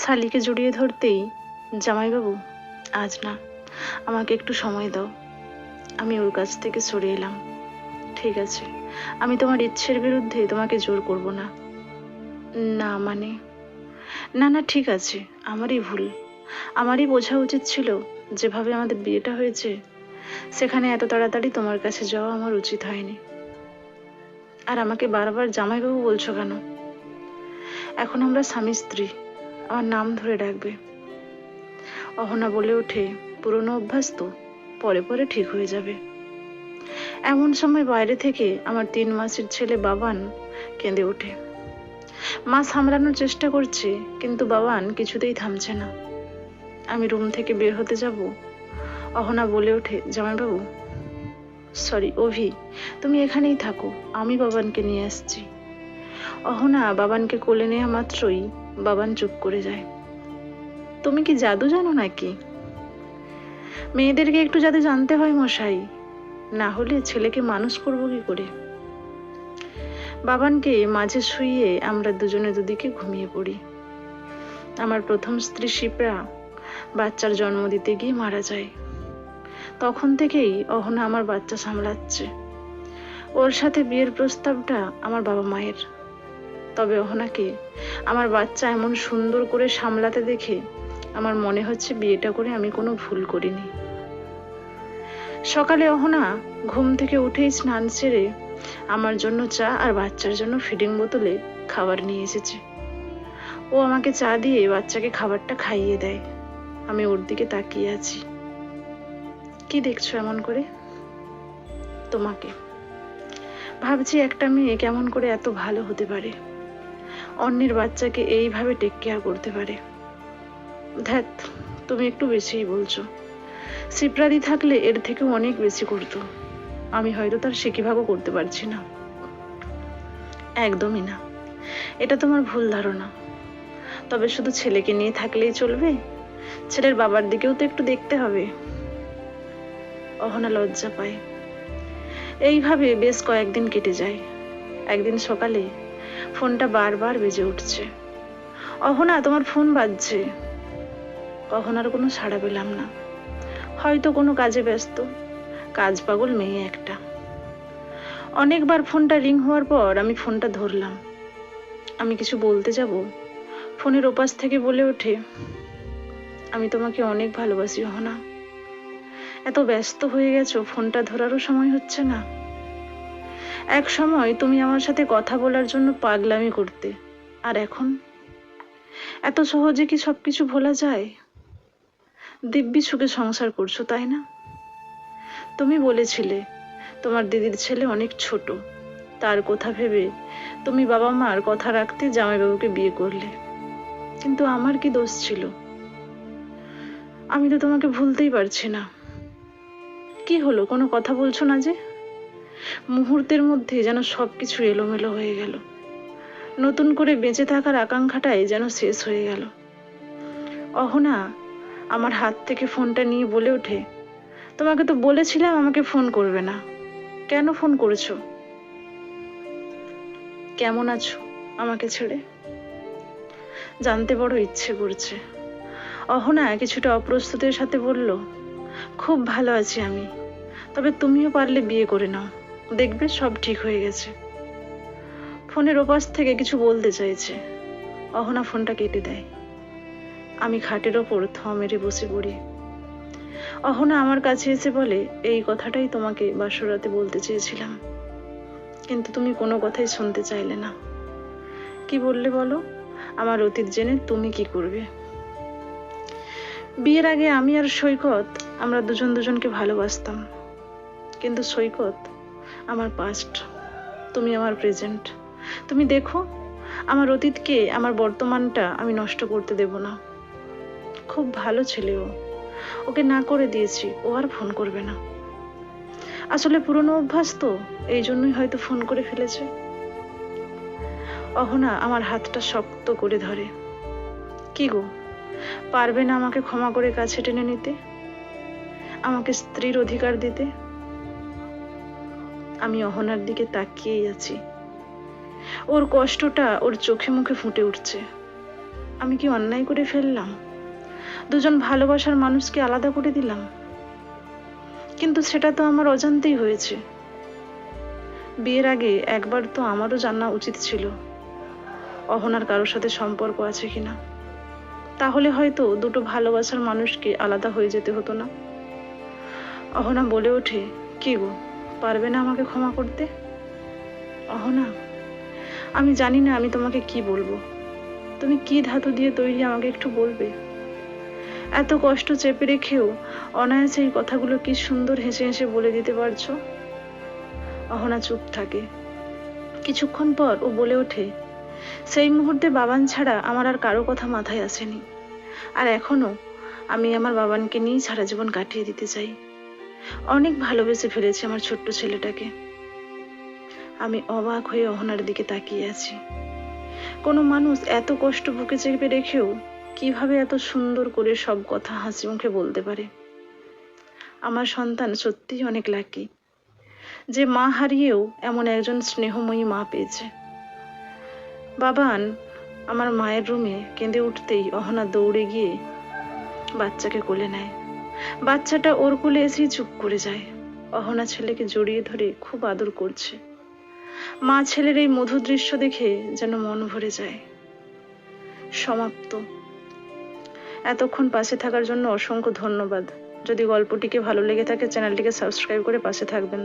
শালিকে জড়িয়ে ধরতেই, জামাইবাবু, আজ না, আমাকে একটু সময় দাও। আমি ওর কাছ থেকে সরে এলাম। ঠিক আছে, আমি তোমার ইচ্ছের বিরুদ্ধে তোমাকে জোর করব না। না মানে? না না, ঠিক আছে, আমারই ভুল। আমারই বোঝা উচিত ছিল যেভাবে আমাদের বিয়েটা হয়েছে, সেখানে এত তাড়াতাড়ি তোমার কাছে যাওয়া আমার উচিত হয়নি। আর আমাকে বারবার জামাইবাবু বলছো কেন? এখন আমরা স্বামী স্ত্রী আমার নাম ধরে ডাকবে। অহনা বলে ওঠে, পুরনো অভ্যাস তো, পরে পরে ঠিক হয়ে যাবে। এমন সময় বাইরে থেকে আমার তিন মাসের ছেলে বাবান কেঁদে ওঠে। মা সামলানোর চেষ্টা করছে, কিন্তু বাবান কিছুতেই থামছে না। আমি রুম থেকে বের হতে যাব। অহনা বলে ওঠে, জামাইবাবু, সরি, অভি, তুমি এখানেই থাকো, আমি বাবানকে নিয়ে আসছি। অহনা বাবানকে কোলে নেওয়া মাত্রই বাবান চুপ করে যায়। তুমি কি জাদু জানো নাকি? মেয়েদেরকে একটু যাতে জানতে হয় মশাই, না হলে ছেলেকে মানুষ করব কি করে? বাবানকে মাঝে শুইয়ে আমরা দুজনে দুদিকে ঘুমিয়ে পড়ি। আমার প্রথম স্ত্রী শিপ্রা বাচ্চার জন্ম দিতে গিয়ে মারা যায়। তখন থেকেই অহনা আমার বাচ্চা সামলাচ্ছে। ওর সাথে বিয়ের প্রস্তাবটা আমার বাবা মায়ের। তবে অহনাকে আমার বাচ্চা এমন সুন্দর করে সামলাতে দেখে আমার মনে হচ্ছে বিয়েটা করে আমি কোনো ভুল করিনি। সকালে অহনা ঘুম থেকে উঠেই স্নান সেরে আমার জন্য চা আর বাচ্চার জন্য ফিডিং বোতলে খাবার নিয়ে এসেছে। ও আমাকে চা দিয়ে বাচ্চাকে খাবারটা খাইয়ে দেয়। আমি ওর দিকে তাকিয়ে আছি। কি দেখছ এমন করে? তোমাকে। ভাবছি একটা মেয়ে কেমন করে এত ভালো হতে পারে। অন্যের বাচ্চাকে এইভাবে টেক কেয়ার করতে পারে। ধ্যাত, তুমি একটু বেশিই বলছো। সিপ্রাদি থাকলে এর থেকেও অনেক বেশি করতো। আমি হয়তো তার সিকিভাগও করতে পারছি না। একদমই না। এটা তোমার ভুল ধারণা। তবে শুধু ছেলেকে নিয়ে থাকলেই চলবে? ছেলের বাবার দিকেও তো একটু দেখতে হবে। অহনা লজ্জা পায়। এইভাবে বেশ কয়েকদিন কেটে যায়। একদিন সকালে ফোনটা বারবার বেজে উঠছে। অহনা, তোমার ফোন বাজছে। অহনার কোনো সাড়া পেলাম না। হয়তো কোনো কাজে ব্যস্ত। কাজ পাগল মেয়ে একটা। অনেকবার ফোনটা রিং হওয়ার পর আমি ফোনটা ধরলাম। আমি কিছু বলতে যাব? ফোনের ওপাশ থেকে বলে ওঠে, আমি তোমাকে অনেক ভালোবাসি, অহনা। এত ব্যস্ত হয়ে গেছো, ফোনটা ধরারও সময় হচ্ছে না। এক সময় তুমি আমার সাথে কথা বলার জন্য পাগলামি করতে। আর এখন? এত সহজে কি সব কিছু ভোলা যায়? দিব্যি সুখে সংসার করছ, তাই না? তুমি বলেছিলে, তোমার দিদির ছেলে অনেক ছোট। তার কথা ভেবে তুমি বাবা মার কথা রাখতে জামাইবাবুকে বিয়ে করলে। কিন্তু আমার কি দোষ ছিল? আমি তো তোমাকে ভুলতেই পারছি না। কি হলো, কোনো কথা বলছো না যে? মুহূর্তের মধ্যে যেন সব কিছু এলোমেলো হয়ে গেল। নতুন করে বেঁচে থাকার আকাঙ্ক্ষাটাই যেন শেষ হয়ে গেল। অহনা, আমার হাত থেকে ফোনটা নিয়ে বলে ওঠে, তোমাকে তো বলেছিলাম আমাকে ফোন করবে না। কেন ফোন করেছ? কেমন আছো আমাকে ছেড়ে? জানতে বড় ইচ্ছে করছে। অহনা কিছুটা অপ্রস্তুতের সাথে বলল, খুব ভালো আছি আমি, তবে তুমিও পারলে বিয়ে করে নাও। দেখবে সব ঠিক হয়ে গেছে। ফোনের ওপাশ থেকে কিছু বলতে চাইছে। অহনা ফোনটা কেটে দেয়। আমি খাটের ওপর থ মেরে বসে পড়ি। অহনা আমার কাছে এসে বলে, এই কথাটাই তোমাকে বাসরাতে বলতে চেয়েছিলাম। কিন্তু তুমি কোনো কথাই শুনতে চাইলে না। কি বললে বলো? আমার অতীত জেনে তুমি কি করবে? বিয়ের আগে আমি আর সৈকত, আমরা দুজন দুজনকে ভালোবাসতাম। কিন্তু সৈকত আমার পাস্ট তুমি আমার প্রেজেন্ট তুমি দেখো, আমার অতীতকে, আমার বর্তমানটা আমি নষ্ট করতে দেব না। খুব ভালো ছেলে ও। ওকে না করে দিয়েছি, ও আর ফোন করবে না। আসলে পুরনো অভ্যাস তো, এই জন্যই হয়তো ফোন করে ফেলেছে। অহনা, আমার হাতটা শক্ত করে ধরে। কি গো, পারবে না আমাকে ক্ষমা করে কাছে টেনে নিতে? আমাকে স্ত্রীর অধিকার দিতে? আমি অহনার দিকে তাকিয়েই আছি। ওর কষ্টটা ওর চোখে মুখে ফুটে উঠছে। আমি কি অন্যায় করে ফেললাম? দুজন ভালোবাসার মানুষকে আলাদা করে দিলাম? কিন্তু সেটা তো আমার অজান্তেই হয়েছে। বিয়ের আগে একবার তো আমারও জানা উচিত ছিল অহনার কারোর সাথে সম্পর্ক আছে কিনা। তাহলে হয়তো দুটো ভালোবাসার মানুষকে আলাদা হয়ে যেতে হতো না। অহনা বলে ওঠে, কি গো? পারবে না আমাকে ক্ষমা করতে? অহনা, আমি জানি না আমি তোমাকে কি বলব। তুমি কি ধাতু দিয়ে তৈরি আমাকে একটু বলবে? এত কষ্ট চেপে রেখেও অনায়াসে এই কথাগুলো কি সুন্দর হেসে হেসে বলে দিতে পারছ? অহনা চুপ থাকে। কিছুক্ষণ পর ও বলে ওঠে, সেই মুহূর্তে বাবান ছাড়া আমার আর কারও কথা মাথায় আসেনি। আর এখনও আমি আমার বাবানকে নিয়েই সারা জীবন কাটিয়ে দিতে চাই। অনেক ভালোবেসে ফেলেছে আমার ছোট্ট ছেলেটাকে। আমি অবাক হয়ে অহনার দিকে তাকিয়ে আছি। কোনো মানুষ এত কষ্ট বুকে চেপে রেখেও কীভাবে এত সুন্দর করে সব কথা হাসি মুখে বলতে পারে? আমার সন্তান সত্যিই অনেক লাকি যে মা হারিয়েও এমন একজন স্নেহময়ী মা পেয়েছে। বাবান, আমার মায়ের রুমে কেঁদে উঠতেই অহনা দৌড়ে গিয়ে বাচ্চাকে কোলে নেয়। বাচ্চাটা ওর কোলে এসেই চুপ করে যায়। অহনা ছেলেকে জড়িয়ে ধরে খুব আদর করছে। মা ছেলের এই মধুর দৃশ্য দেখে যেন মন ভরে যায়। সমাপ্ত। এতক্ষণ পাশে থাকার জন্য অসংখ্য ধন্যবাদ। যদি গল্পটিকে ভালো লেগে থাকে, চ্যানেলটিকে সাবস্ক্রাইব করে পাশে থাকবেন।